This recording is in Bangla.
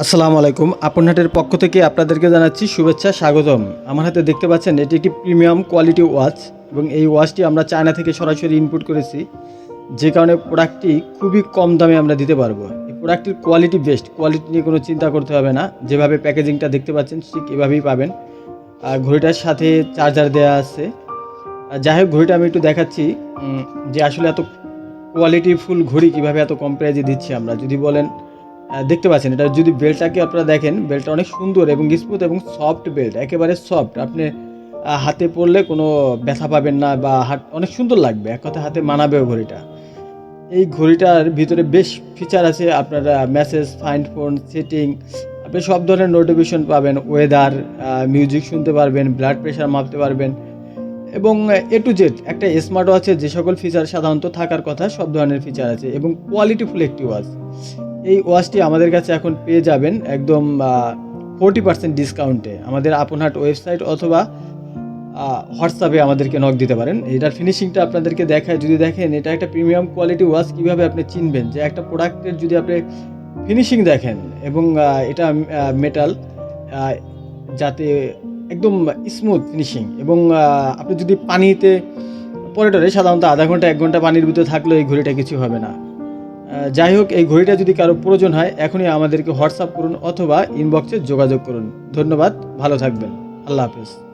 আসসালামু আলাইকুম। আপনাদের পক্ষ থেকে আপনাদেরকে জানাচ্ছি শুভেচ্ছা, স্বাগতম। আমার হাতে দেখতে পাচ্ছেন এটি একটি প্রিমিয়াম কোয়ালিটি ওয়াচ এবং এই ওয়াচটি আমরা চায়না থেকে সরাসরি ইনপুট করেছি। যে কারণে প্রোডাক্টটি খুবই কম দামে আমরা দিতে পারব। এই প্রোডাক্টটির কোয়ালিটি বেস্ট, কোয়ালিটি নিয়ে কোনো চিন্তা করতে হবে না। যেভাবে প্যাকেজিংটা দেখতে পাচ্ছেন, ঠিক এভাবেই পাবেন। আর ঘড়িটার সাথে চার্জার দেওয়া আছে। আর যাই হোক, ঘড়িটা আমি একটু দেখাচ্ছি যে আসলে এত কোয়ালিটি ফুল ঘড়ি কীভাবে এত কম প্রাইজে দিচ্ছি আমরা। যদি বলেন দেখতে পাচ্ছেন, এটা যদি বেল্টটাকে আপনারা দেখেন বেল্টটা অনেক সুন্দর এবং স্মুথ এবং সফট বেল্ট, একেবারে সফট। আপনি হাতে পরলে কোনো ব্যথা পাবেন না বা হাত, অনেক সুন্দর লাগবে, এক কথা হাতে মানাবেও ঘড়িটা। এই ঘড়িটার ভিতরে বেশ ফিচার আছে আপনারা মেসেজ ফাইন্ড ফোন সেটিং আপনি সব ধরনের নোটিফিকেশন পাবেন ওয়েদার মিউজিক শুনতে পারবেন ব্লাড প্রেশার মাপতে পারবেন এবং এ টু জেড একটা স্মার্ট ওয়াচে যে সকল ফিচার সাধারণত থাকার কথা সব ধরনের ফিচার আছে এবং কোয়ালিটিফুল একটি ওয়াচ এই ওয়াচটি আমাদের কাছে এখন পেয়ে যাবেন একদম ফোরটি পার্সেন্ট ডিসকাউন্টে আমাদের আপনহাট ওয়েবসাইট অথবা হোয়াটসঅ্যাপে আমাদেরকে নক দিতে পারেন। এটার ফিনিশিংটা আপনাদেরকে দেখায়। যদি দেখেন এটা একটা প্রিমিয়াম কোয়ালিটি ওয়াচ কীভাবে আপনি চিনবেন যে একটা প্রোডাক্টের যদি আপনি ফিনিশিং দেখেন এবং এটা মেটাল যাতে একদম স্মুথ ফিনিশিং এবং আপনি যদি পানিতে, পরে টরে সাধারণত আধা ঘণ্টা, এক ঘণ্টা পানির ভিতরে থাকলেও এই ঘড়িটা কিছু হবে না। যাই হোক, এই ঘড়িটা যদি কারও প্রয়োজন হয়, এখনই আমাদেরকে হোয়াটসঅ্যাপ করুন অথবা ইনবক্সে যোগাযোগ করুন। ধন্যবাদ, ভালো থাকবেন। আল্লাহ হাফেজ।